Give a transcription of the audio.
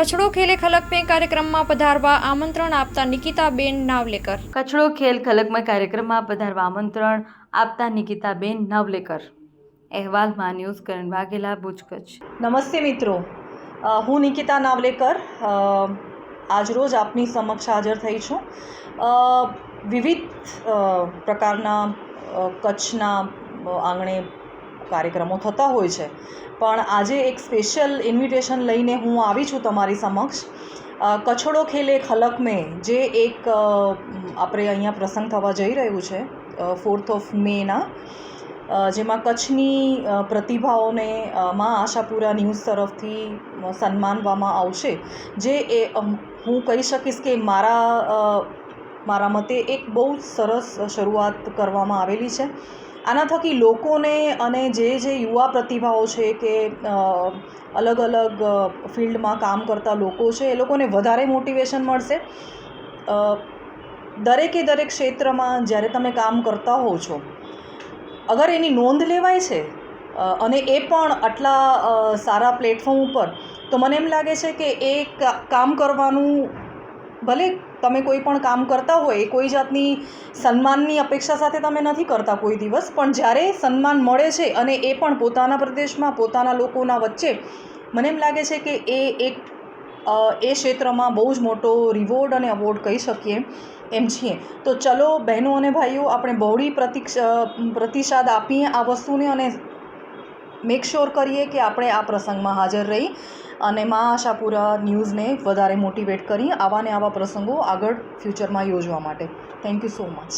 કચડો ખેલે ખલક pay કાર્યક્રમમાં પધારવા આમંત્રણ આપતા નિકિતાબેન નાવલેકર. કચડો ખેલ ખલકમાં કાર્યક્રમમાં પધારવા આમંત્રણ આપતા નિકિતાબેન નવલેકર. અહેવાલમાં ન્યૂઝ કરણ વાઘેલા ભુજ કચ્છ. નમસ્તે મિત્રો. હું નિકિતા નાવલેકર. આજરોજ આપની સમક્ષ હાજર થઈ છું. વિવિધ પ્રકારના કચ્છના આંગણે કાર્યક્રમો થતા હોય છે. પણ આજે એક સ્પેશિયલ ઇન્વિટેશન લઈને હું આવી છું તમારી સમક્ષ. કછોડો ખેલે ખલક મેં જે એક આપણે અહીંયા પ્રસંગ થવા જઈ રહ્યું છે ફોર્થ ઓફ મેના જેમાં કચ્છની પ્રતિભાઓને માં આશાપુરા ન્યૂઝ તરફથી સન્માનવામાં આવશે. જે એ હું કહી શકીશ કે મારા મારા મતે એક બહુ સરસ શરૂઆત કરવામાં આવેલી છે. આના થકી લોકોને અને જે જે યુવા પ્રતિભાઓ છે કે અલગ અલગ ફિલ્ડમાં કામ કરતા લોકો છે, એ લોકોને વધારે મોટિવેશન મળશે. દરેકે દરેક ક્ષેત્રમાં જ્યારે તમે કામ કરતા હો છો, અગર એની નોંધ લેવાય છે અને એ પણ આટલા સારા પ્લેટફોર્મ ઉપર, તો મને એમ લાગે છે કે એ કામ કરવાનું ભલે તમે કોઈ પણ કામ કરતા હોય કોઈ જાતની સન્માનની અપેક્ષા સાથે તમે નથી કરતા કોઈ દિવસ, પણ જ્યારે સન્માન મળે છે અને એ પણ પોતાના પ્રદેશમાં, પોતાના લોકોના વચ્ચે, મને એમ લાગે છે કે એ એક એ ક્ષેત્રમાં બહુ જ મોટો રિવોર્ડ અને અવોર્ડ કહી શકીએ એમ છીએ. તો ચલો બહેનો અને ભાઈઓ, આપણે બહોળી પ્રતિક્ષ પ્રતિસાદ આપીએ આ વસ્તુને અને મેક શ્યોર કરીએ કે આપણે આ પ્રસંગમાં હાજર રહી અને મા આશાપુરા ન્યૂઝને વધારે મોટિવેટ કરી આવા ને આવા પ્રસંગો આગળ ફ્યુચરમાં યોજવા માટે. Thank you so much